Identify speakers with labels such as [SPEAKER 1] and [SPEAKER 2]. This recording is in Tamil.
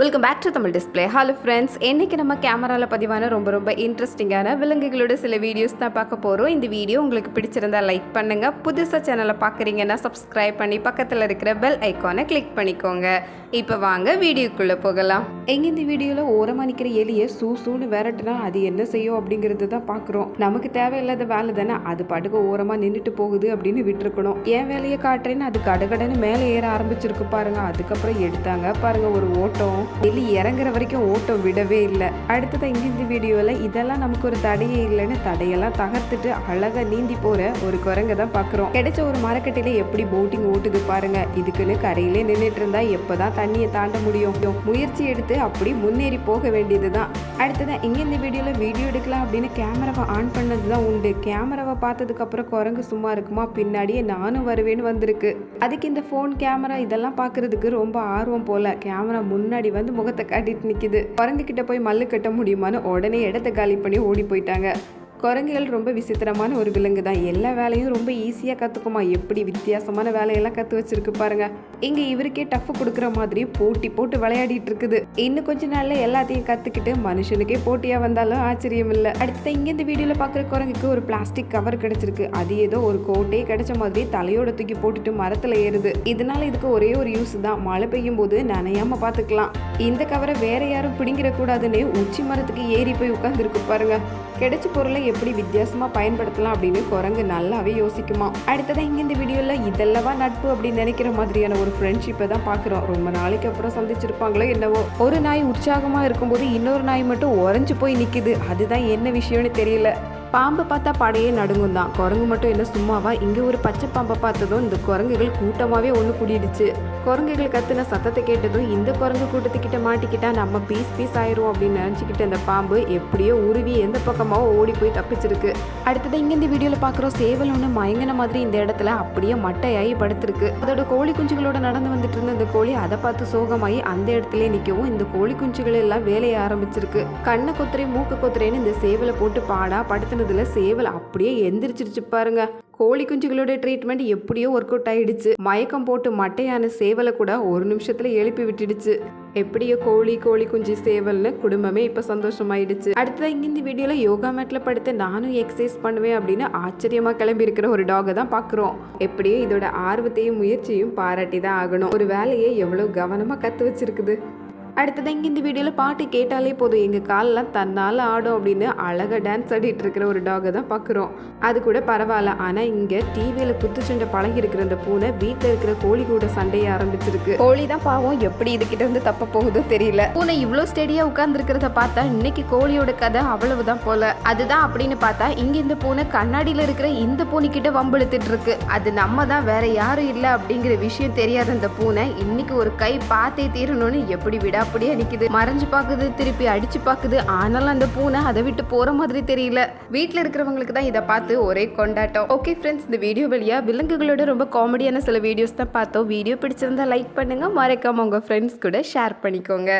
[SPEAKER 1] Welcome back to Tamil display hello friends இன்றைக்கி நம்ம கேமராவில் பதிவான ரொம்ப ரொம்ப இன்ட்ரெஸ்டிங்கான விலங்குகளோட சில வீடியோஸ் தான் பார்க்க போகிறோம் இந்த வீடியோ உங்களுக்கு பிடிச்சிருந்தா லைக் பண்ணுங்கள் புதுசாக சேனலை பார்க்குறீங்கன்னா சப்ஸ்கிரைப் பண்ணி பக்கத்தில் இருக்கிற பெல் ஐக்கானை கிளிக் பண்ணிக்கோங்க. இப்போ வாங்க வீடியோக்குள்ளே போகலாம். எங்கே இந்த வீடியோவில் ஓரமாக நிற்கிற எலியை சூ சூன்னு விரட்டுனா அது என்ன செய்யும் அப்படிங்கிறது தான் பார்க்குறோம் நமக்கு தேவையில்லாத வேலை தானே அது பாட்டுக்கு ஓரமாக நின்றுட்டு போகுது அப்படின்னு விட்டுருக்கணும். என் வேலையை காட்டுறேன்னு அது கடகடன்னு மேலே ஏற ஆரம்பிச்சிருக்கு பாருங்க. அதுக்கப்புறம் எடுத்தாங்க பாருங்க ஒரு ஓட்டம். எலி இறங்குற வரைக்கும் ஓட்டம் விடவே இல்லை. அடுத்ததான் இங்கே இந்த வீடியோவில் இதெல்லாம் நமக்கு ஒரு தடையே இல்லைன்னு தடையெல்லாம் தகர்த்துட்டு அழகாக நீந்தி போகிற ஒரு குரங்க தான் பார்க்குறோம் கிடைச்ச ஒரு மரக்கட்டையில் எப்படி போட்டிங் ஓட்டுது பாருங்க. இதுக்குன்னு கரையிலே நின்றுட்டு இருந்தா எப்பதான் தண்ணியை தாண்ட முடியும். முயற்சி எடுத்து அப்படி முன்னேறி போக வேண்டியதுதான். அடுத்ததான் இங்க இந்த வீடியோவில் வீடியோ எடுக்கலாம் அப்படின்னு கேமராவை ஆன் பண்ணது தான் உண்டு. கேமராவை பார்த்ததுக்கப்புறம் குரங்கு சும்மா இருக்குமா? பின்னாடியே நானும் வருவேன்னு வந்திருக்கு. அதுக்கு இந்த ஃபோன் கேமரா இதெல்லாம் பார்க்கறதுக்கு ரொம்ப ஆர்வம் போல. கேமரா முன்னாடி வந்து முகத்தை காட்டிட்டு நிற்கிது குரங்கு கிட்ட போய் மல்லு கட்ட முடியுமான்னு உடனே இடத்த காலி பண்ணி ஓடி போயிட்டாங்க. குரங்குகள் ரொம்ப விசித்திரமான ஒரு விலங்கு தான். எல்லா வேலையும் ரொம்ப ஈஸியாக கற்றுக்குமா எப்படி வித்தியாசமான வேலையெல்லாம் கற்று வச்சிருக்கு பாருங்க. இங்கே இவருக்கே டஃப் கொடுக்குற மாதிரி போட்டி போட்டு விளையாடிட்டு இருக்குது. இன்னும் கொஞ்ச நாளில் எல்லாத்தையும் கற்றுக்கிட்டு மனுஷனுக்கே போட்டியாக வந்தாலும் ஆச்சரியம் இல்லை. அடுத்த இங்கே இந்த வீடியோவில் பார்க்குற குரங்குக்கு ஒரு பிளாஸ்டிக் கவர் கிடச்சிருக்கு. அது ஏதோ ஒரு கோட்டே கிடைச்ச மாதிரி தலையோட தூக்கி போட்டுட்டு மரத்தில் ஏறுது. இதனால இதுக்கு ஒரே ஒரு யூஸ் தான். மழை பெய்யும் போது நனையாம பார்த்துக்கலாம் இந்த கவரை வேற யாரும் பிடிங்கிடக்கூடாதுன்னு உச்சி மரத்துக்கு ஏறி போய் உட்காந்துருக்கு பாருங்க. கிடைச்ச பொருளை எப்படி வித்தியாசமாக பயன்படுத்தலாம் அப்படின்னு குரங்கு நல்லாவே யோசிக்குமா. அடுத்ததான் இங்கே இந்த வீடியோவில் இதெல்லவா நட்பு அப்படின்னு நினைக்கிற மாதிரியான ஒரு ஃப்ரெண்ட்ஷிப்பை தான் பார்க்குறோம். ரொம்ப நாளைக்கு அப்புறம் சந்திச்சிருப்பாங்களோ என்னவோ. ஒரு நாய் உற்சாகமாக இருக்கும்போது இன்னொரு நாய் மட்டும் உறைஞ்சு போய் நிற்கிது அதுதான் என்ன விஷயம்னு தெரியல. பாம்பு பார்த்தா படையே நடுங்கும் தான். குரங்கு மட்டும் என்ன சும்மாவா? இங்கே ஒரு பச்சை பாம்பை பார்த்ததும் இந்த குரங்குகள் கூட்டமாகவே ஒன்று கூடிடுச்சு. குரங்குகள் கத்துன சத்தத்தை கேட்டதும் இந்த குரங்கு கூட்டத்துக்கிட்ட மாட்டிக்கிட்டா நம்ம பீஸ் பீஸ் ஆயிரும் அப்படின்னு நினச்சிக்கிட்டு அந்த பாம்பு எப்படியோ உருவி எந்த பக்கமாவோ ஓடி போய் தப்பிச்சிருக்கு. அடுத்தது இங்கே இந்த வீடியோவில் பார்க்குறோம் சேவல் ஒன்று மயங்கின மாதிரி இந்த இடத்துல அப்படியே மட்டையாகி படுத்திருக்கு. அதோட கோழி குஞ்சுகளோட நடந்து வந்துட்டு இருந்த இந்த கோழி அதை பார்த்து சோகமாகி அந்த இடத்துல நிற்கவும் இந்த கோழி குஞ்சுகள் எல்லாம் வேலையை ஆரம்பிச்சிருக்கு. கண்ணை கொத்துறை மூக்கு கொத்துறேன்னு இந்த சேவலை போட்டு பாடா படுத்துனதுல சேவல் அப்படியே எந்திரிச்சிருச்சு பாருங்க. கோழி குஞ்சுகளோட ட்ரீட்மெண்ட் எப்படியோ ஒர்க் அவுட் ஆயிடுச்சு. மயக்கம் போட்டு மட்டையான சேவலை கூட ஒரு நிமிஷத்துல எழுப்பி விட்டுடுச்சு. எப்படியோ கோழி கோழி குஞ்சு சேவல்னு குடும்பமே இப்ப சந்தோஷமாயிடுச்சு. அடுத்ததாக இங்க இந்த வீடியோல யோகா மேட்ல படுத்து நானும் எக்ஸசைஸ் பண்ணுவேன் அப்படின்னு ஆச்சரியமா கிளம்பி இருக்கிற ஒரு டாகை தான் பாக்குறோம். எப்படியோ இதோட ஆர்வத்தையும் முயற்சியும் பாராட்டி தான் ஆகணும். ஒரு வேலையை எவ்வளவு கவனமா கத்து வச்சிருக்குது. அடுத்தது இங்கே இந்த வீடியோவில் பாட்டு கேட்டாலே போதும். எங்கள் காலெலாம் தன்னால் ஆடும் அப்படின்னு அழகாக டான்ஸ் ஆடிட்டு இருக்கிற ஒரு டாகை தான் பார்க்குறோம். அது கூட பரவாயில்ல. ஆனால் இங்கே டிவியில் குத்துச்சண்டை பழகி இருக்கிற அந்த பூனை வீட்டில் இருக்கிற கோழி கூட சண்டையை ஆரம்பிச்சிருக்கு. கோழி தான் பாவம். எப்படி இதுகிட்ட இருந்து தப்ப போகுதோ தெரியல. பூனை இவ்வளோ ஸ்டெடியாக உட்கார்ந்துருக்கிறத பார்த்தா இன்னைக்கு கோழியோட கதை அவ்வளவுதான் போல. அதுதான் அப்படின்னு பார்த்தா இங்கே இந்த பூனை கண்ணாடியில் இருக்கிற இந்த பூனைக்கிட்ட வம்பிழுத்துட்டு இருக்கு. அது நம்ம தான் வேற யாரும் இல்லை அப்படிங்கிற விஷயம் தெரியாத அந்த பூனை இன்னைக்கு ஒரு கை பார்த்தே தீரணும்னு எப்படி விடா அப்படியே நிக்குது. மறைஞ்சு பாக்குது திருப்பி அடிச்சு பாக்குது. ஆனாலும் அந்த பூனை அதை விட்டு போற மாதிரி தெரியல. வீட்டில் இருக்கிறவங்களுக்கு தான் இதை பார்த்து ஒரே கொண்டாட்டம். ஓகே ஃப்ரெண்ட்ஸ் இந்த வீடியோ வழியா விலங்குகளோட ரொம்ப காமெடியான சில வீடியோஸ் தான் பார்த்தோம். வீடியோ பிடிச்சிருந்தா லைக் பண்ணுங்க. மறக்காம உங்க ஃப்ரெண்ட்ஸ் கூட ஷேர் பண்ணிக்கோங்க.